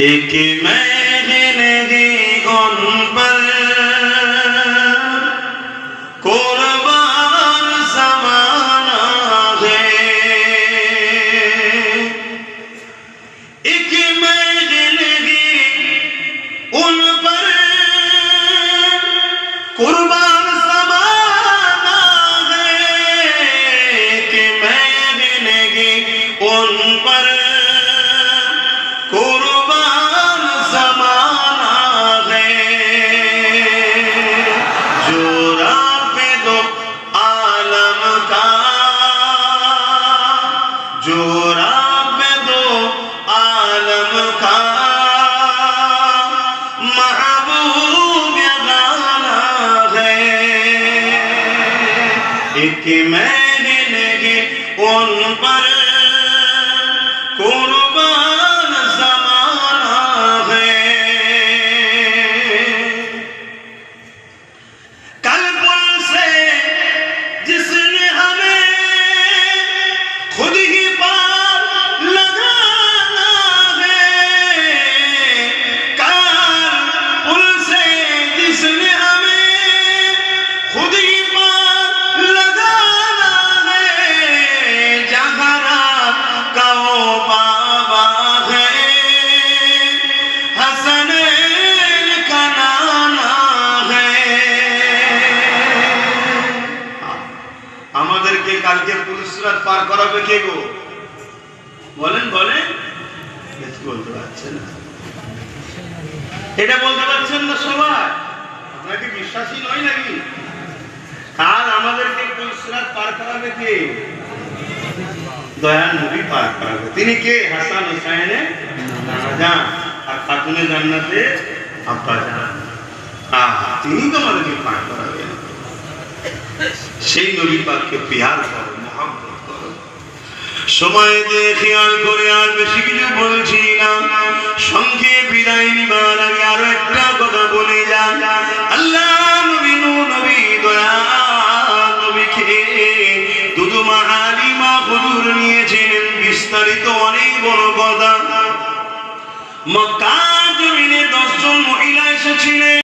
एक महनगी उन पर जो राफिद आलम का महबूब गाना है एक मैंने लगे उन पर আমাদেরকে কালকে পুলিশরাত পার করাবে কে গো? বলেন বলেন। বলতে পারছেন না। এটা বলতে পারছেন না সবাই। আপনাকে বিশ্বাসী নয় নাকি? কাল আমাদেরকে পুলিশরাত পার করাবে কে? দয়াল নবী পার করাবে। তিনি কে? হাসান হোসাইনে জান। আর খাতুনে জান্নাতে আব্বা জান। আহা, তিনি তো আমাদেরকে পার করাবেন। সেই নবী পাককে পিয়ার করো করো। সময় দিয়ে খেয়াল করে আর বেশি কিছু বলছি না। সঙ্গে বিদায় নিবার আগে আরও একটা কথা বলে যান আল্লাহ নবী নূ, নবী দয়া, নবীকে দুদু মা হালিমা হুজুর নিয়েছিলেন, বিস্তারিত অনেক বড় কথা। মক্কা জমিনে দশজন মহিলা এসেছিলেন।